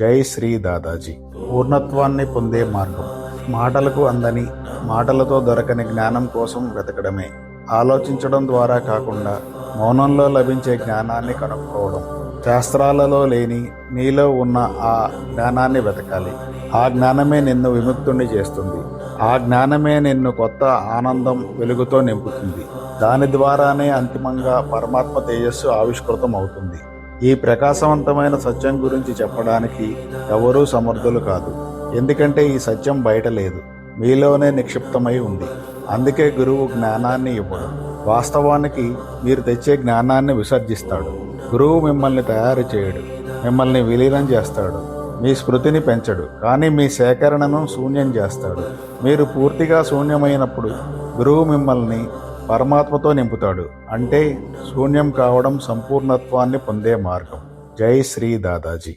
జై శ్రీ దాదాజీ. పూర్ణత్వాన్ని పొందే మార్గం. మాటలకు అందని మాటలతో దొరకని జ్ఞానం కోసం వెతకడమే. ఆలోచించడం ద్వారా కాకుండా మౌనంలో లభించే జ్ఞానాన్ని కనుక్కోవడం. శాస్త్రాలలో లేని నీలో ఉన్న ఆ జ్ఞానాన్ని వెతకాలి. ఆ జ్ఞానమే నిన్ను విముక్తుణ్ణి చేస్తుంది. ఆ జ్ఞానమే నిన్ను కొత్త ఆనందం వెలుగుతో నింపుతుంది. దాని ద్వారానే అంతిమంగా పరమాత్మ తేజస్సు ఆవిష్కృతం అవుతుంది ఈ ప్రకాశవంతమైన సత్యం గురించి చెప్పడానికి ఎవరూ సమర్థులు కాదు. ఎందుకంటే ఈ సత్యం బయట లేదు. మీలోనే నిక్షిప్తమై ఉంది. అందుకే గురువు జ్ఞానాన్ని ఇవ్వడు. వాస్తవానికి మీరు తెచ్చే జ్ఞానాన్ని విసర్జిస్తాడు. గురువు మిమ్మల్ని తయారు చేయడు. మిమ్మల్ని విలీనం చేస్తాడు. మీ స్మృతిని పెంచడు. కానీ మీ సేకరణను శూన్యం చేస్తాడు. మీరు పూర్తిగా శూన్యమైనప్పుడు గురువు మిమ్మల్ని పరమాత్మతో నింపుతాడు. అంటే శూన్యం కావడం సంపూర్ణత్వాన్ని పొందే మార్గం. జై శ్రీ దాదాజీ.